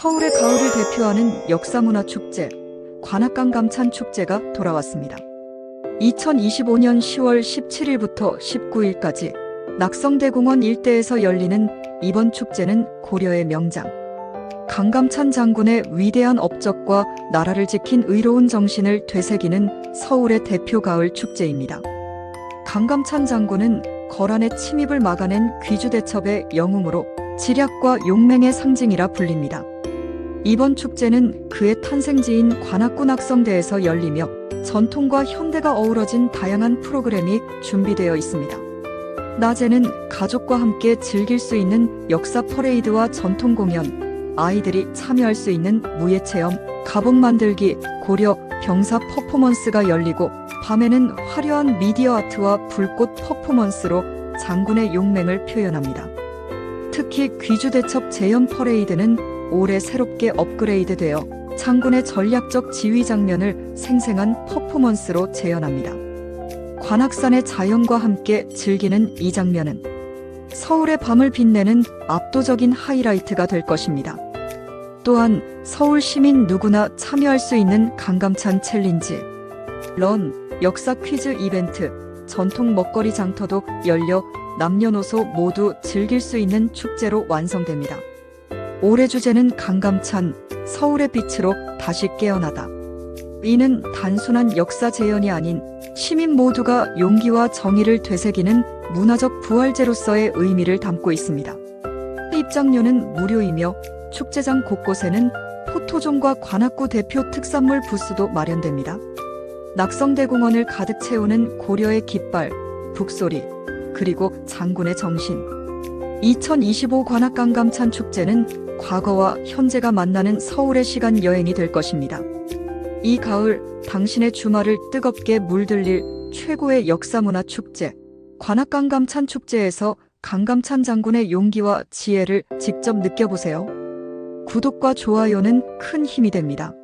서울의 가을을 대표하는 역사문화 축제, 관악강 감찬 축제가 돌아왔습니다. 2025년 10월 17일부터 19일까지 낙성대공원 일대에서 열리는 이번 축제는 고려의 명장, 강감찬 장군의 위대한 업적과 나라를 지킨 의로운 정신을 되새기는 서울의 대표 가을 축제입니다. 강감찬 장군은 거란의 침입을 막아낸 귀주대첩의 영웅으로 지략과 용맹의 상징이라 불립니다. 이번 축제는 그의 탄생지인 관악구 낙성대에서 열리며 전통과 현대가 어우러진 다양한 프로그램이 준비되어 있습니다. 낮에는 가족과 함께 즐길 수 있는 역사 퍼레이드와 전통 공연, 아이들이 참여할 수 있는 무예 체험, 가복 만들기, 고려, 병사 퍼포먼스가 열리고 밤에는 화려한 미디어 아트와 불꽃 퍼포먼스로 장군의 용맹을 표현합니다. 특히 귀주대첩 재현 퍼레이드는 올해 새롭게 업그레이드되어 장군의 전략적 지휘 장면을 생생한 퍼포먼스로 재현합니다. 관악산의 자연과 함께 즐기는 이 장면은 서울의 밤을 빛내는 압도적인 하이라이트가 될 것입니다. 또한 서울 시민 누구나 참여할 수 있는 강감찬 챌린지, 런, 역사 퀴즈 이벤트, 전통 먹거리 장터도 열려 남녀노소 모두 즐길 수 있는 축제로 완성됩니다. 올해 주제는 강감찬, 서울의 빛으로 다시 깨어나다. 이는 단순한 역사 재현이 아닌 시민 모두가 용기와 정의를 되새기는 문화적 부활제로서의 의미를 담고 있습니다. 입장료는 무료이며 축제장 곳곳에는 포토존과 관악구 대표 특산물 부스도 마련됩니다. 낙성대공원을 가득 채우는 고려의 깃발, 북소리, 그리고 장군의 정신. 2025 관악강 감찬 축제는 과거와 현재가 만나는 서울의 시간 여행이 될 것입니다. 이 가을 당신의 주말을 뜨겁게 물들릴 최고의 역사문화 축제, 관악강 감찬 축제에서 강감찬 장군의 용기와 지혜를 직접 느껴보세요. 구독과 좋아요는 큰 힘이 됩니다.